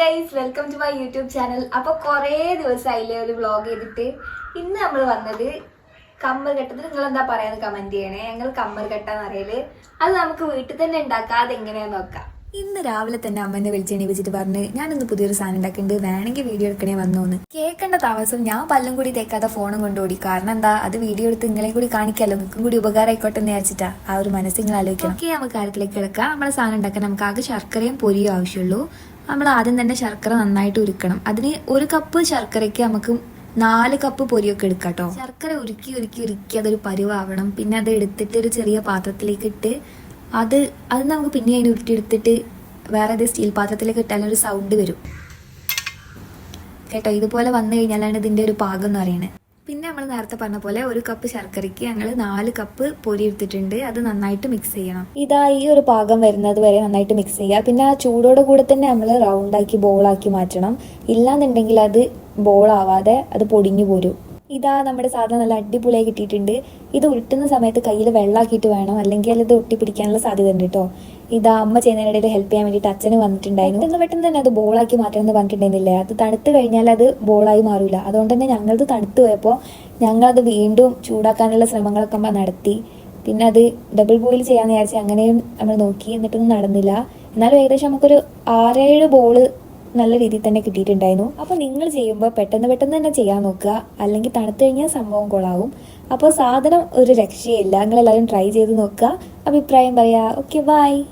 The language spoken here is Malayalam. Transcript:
Guys welcome to my YouTube channel അപ്പൊ കുറേ ദിവസമായില്ലേ ഒരു വ്ളോഗ് ചെയ്തിട്ട്. ഇന്ന് നമ്മൾ വന്നത് കമ്മർ കെട്ടത്തിൽ നിങ്ങൾ എന്താ പറയാന്ന് കമന്റ് ചെയ്യണേ. ഞങ്ങൾ കമ്മർ കെട്ടാന്ന് അറിയൽ അത് നമുക്ക് വീട്ടിൽ തന്നെ ഉണ്ടാക്കാം. അതെങ്ങനെയാന്ന് നോക്കാം. ഇന്ന് രാവിലെ തന്നെ അമ്മേനെ വിളിച്ചെണി വെച്ചിട്ട് പറഞ്ഞ് ഞാനിന്ന് പുതിയൊരു സാധനം ഉണ്ടാക്കുന്നുണ്ട് വേണമെങ്കിൽ വീഡിയോ എടുക്കണേ വന്നോന്ന് കേൾക്കേണ്ട താമസം ഞാൻ പല്ലും കൂടി തേക്കാതെ ഫോണും കൊണ്ടുപോടി കാരണം എന്താ അത് വീഡിയോ എടുത്ത് നിങ്ങളെ കൂടി കാണിക്കാലോ? നിങ്ങൾക്കും കൂടി ഉപകാരമായിക്കോട്ടെ എന്ന് വിചാരിച്ചിട്ടാ. ആ ഒരു മനസ്സ് നിങ്ങൾ ആലോചിക്കണം. ഓക്കെ നമുക്ക് കാര്യത്തിലേക്ക് കിടക്കാം. നമ്മളെ സാധനം ഉണ്ടാക്കാൻ നമുക്ക് ആകെ ശർക്കരയും പൊരിയും ആവശ്യമുള്ളൂ. നമ്മൾ ആദ്യം തന്നെ ശർക്കര നന്നായിട്ട് ഉരുക്കണം. അതിന് ഒരു കപ്പ് ശർക്കരയ്ക്ക് നമുക്ക് നാല് കപ്പ് പൊരിയൊക്കെ എടുക്കാം കേട്ടോ. ശർക്കര ഉരുക്കി ഉരുക്കി ഉരുക്കി അതൊരു പരുവാവണം. പിന്നെ അത് എടുത്തിട്ട് ഒരു ചെറിയ പാത്രത്തിലേക്ക് ഇട്ട് അത് അത് നമുക്ക് പിന്നെ അതിന് ഉരുട്ടിയെടുത്തിട്ട് വേറെ ഏത് സ്റ്റീൽ പാത്രത്തിലേക്ക് ഇട്ടാലും ഒരു സൗണ്ട് വരും. കേട്ടോ ഇതുപോലെ വന്നു കഴിഞ്ഞാലാണ് ഇതിന്റെ ഒരു പാകം എന്ന് പറയുന്നത്. പിന്നെ നമ്മൾ നേരത്തെ പറഞ്ഞ പോലെ ഒരു കപ്പ് ശർക്കരയ്ക്ക് ഞങ്ങൾ നാല് കപ്പ് പൊരി എടുത്തിട്ടുണ്ട്. അത് നന്നായിട്ട് മിക്സ് ചെയ്യണം. ഇതാ ഈ ഒരു പാകം വരുന്നത് വരെ നന്നായിട്ട് മിക്സ് ചെയ്യുക. പിന്നെ ആ ചൂടോടെ കൂടെ തന്നെ നമ്മൾ റൗണ്ടാക്കി ബോളാക്കി മാറ്റണം. ഇല്ലാന്നുണ്ടെങ്കിൽ അത് ബോളാവാതെ അത് പൊടിഞ്ഞു പോരും. ഇതാ നമ്മുടെ സാധനം നല്ല അടിപൊളിയായി കിട്ടിയിട്ടുണ്ട്. ഇത് ഉരുട്ടുന്ന സമയത്ത് കയ്യിൽ വെള്ളമാക്കിയിട്ട് വേണം. അല്ലെങ്കിൽ ഇത് ഒട്ടി പിടിക്കാനുള്ള സാധ്യത ഉണ്ട് കേട്ടോ ഇതാ അമ്മ ചെയ്യുന്നതിനിടയിൽ ഹെൽപ്പ് ചെയ്യാൻ വേണ്ടിയിട്ട് അച്ഛന് വന്നിട്ടുണ്ടായിരുന്നു. പെട്ടെന്ന് പെട്ടെന്ന് തന്നെ അത് ബോളാക്കി മാറ്റണം എന്ന് പറഞ്ഞിട്ടുണ്ടായിരുന്നില്ലേ? അത് തണുത്ത് കഴിഞ്ഞാൽ അത് ബോളായി മാറില്ല അതുകൊണ്ട് തന്നെ ഞങ്ങളത് തണുത്ത് പോയപ്പോൾ ഞങ്ങളത് വീണ്ടും ചൂടാക്കാനുള്ള ശ്രമങ്ങളൊക്കെ അമ്മ നടത്തി. പിന്നെ അത് ഡബിൾ ബോയിൽ ചെയ്യാന്ന് വിചാരിച്ച് അങ്ങനെയും നമ്മൾ നോക്കി. എന്നിട്ടൊന്നും നടന്നില്ല. എന്നാലും ഏകദേശം നമുക്കൊരു ആറേഴ് ബോൾ നല്ല രീതിയിൽ തന്നെ കിട്ടിയിട്ടുണ്ടായിരുന്നു. അപ്പോൾ നിങ്ങൾ ചെയ്യുമ്പോൾ പെട്ടെന്ന് പെട്ടെന്ന് തന്നെ ചെയ്യാൻ നോക്കുക. അല്ലെങ്കിൽ തണുത്ത് കഴിഞ്ഞാൽ സംഭവം കൊളാവും അപ്പോൾ സാധനം ഒരു രക്ഷയില്ല. നിങ്ങളെല്ലാവരും ട്രൈ ചെയ്ത് നോക്കുക. അഭിപ്രായം പറയാ. Okay bye